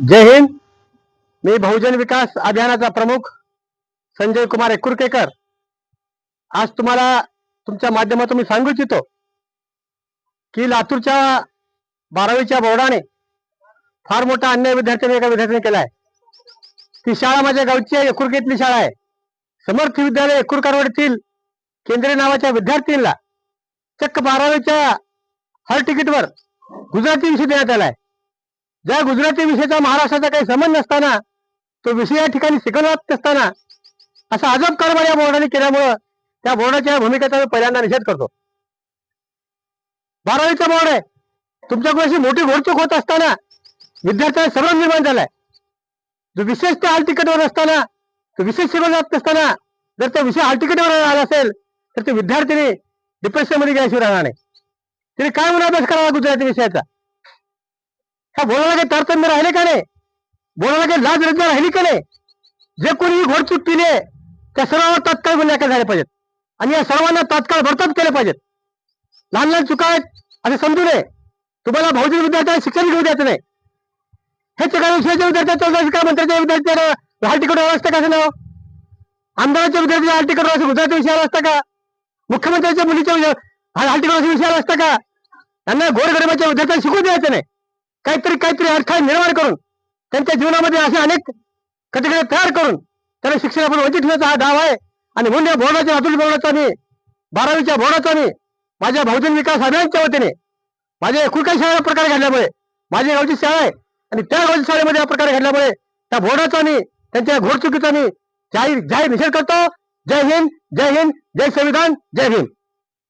जय हिंद. मी बहुजन विकास अभियानाचा प्रमुख संजय कुमार एकुरकेकर. आज तुम्हाला तुमच्या माध्यमातून मी सांगू इच्छितो की लातूरच्या बारावीच्या बोर्डाने फार मोठा अन्याय विद्यार्थ्यांनी एका विद्यार्थ्याने केला आहे ती शाळा माझ्या गावची आहे एकुरकेतली शाळा आहे. समर्थ विद्यालय एकुर कारवाडीतील केंद्रीय नावाच्या विद्यार्थींना चक्क बारावीच्या हॉल तिकीटवर गुजराती विषय देण्यात आलाय. ज्या गुजराती विषयाचा महाराष्ट्राचा काही संबंध नसताना तो विषय या ठिकाणी शिकवत जात असताना असा अजब कारभार या बोर्डाने केल्यामुळं त्या बोर्डाच्या भूमिकेचा मी पहिल्यांदा निषेध करतो. बारावीचा बोर्ड आहे. तुमच्याकडे अशी मोठी घोडचूक होत असताना विद्यार्थ्यांना सर्व निर्माण झालाय. जो विशेष त्या हाल असताना तो विशेष शिकवला जात नसताना जर तो विषय हाल आला असेल तर ते विद्यार्थ्यांनी डिप्रेशनमध्ये गेल्याशिवाय राहणार नाही. तिने काय म्हणून अभ्यास करावा गुजराती विषयाचा? बोलायला काही तारतम्य राहिले का नाही? बोलायला काही लाज लज्जा राहिली का नाही? जे कोणी ही घोडचूक केली आहे त्या सर्वांना तात्काळ गुन्हे झाले पाहिजेत. आणि या सर्वांना तात्काळ भरतात केले पाहिजेत. लहान लहान चुका आहेत असं समजू नये. तुम्हाला भाऊजी विद्यार्थ्यांना शिक्षण घेऊ द्यायचं नाही. हे सगळ्या विषयाच्या विद्यार्थ्यांच्या शिका मंत्र्याच्या विद्यार्थ्यांना लाल तिकीट असतं का नाव? आमदाराच्या विद्यार्थी लाल तिकीट असं गुजराती विषयाला असतं का? मुख्यमंत्र्यांच्या मुलीच्या लाल हाल विषयाला असतं का? त्यांना गोरगरिबाच्या विद्यार्थ्यांना शिकू द्यायचं नाही. काहीतरी काहीतरी अडथळे निर्माण करून त्यांच्या जीवनामध्ये असे अनेक कटकडे तयार करून त्यांना शिक्षणापासून वंचित ठेवण्याचा हा डाव आहे. आणि मुंडे या बोर्डाच्या अतुल बोर्डाचा मी बारावीच्या बोर्डाचा मी माझ्या बहुजन विकास अभियानच्या वतीने माझ्या एकूण काही शाळा प्रकारे घडल्यामुळे माझी गावची शाळा आहे आणि त्या गावच्या शाळेमध्ये हा प्रकार घडल्यामुळे त्या बोर्डाचा मी त्यांच्या घोडचुकीचा मी जाहीर जाहीर निषेध करतो. जय हिंद जय हिंद जय संविधान जय हिंद.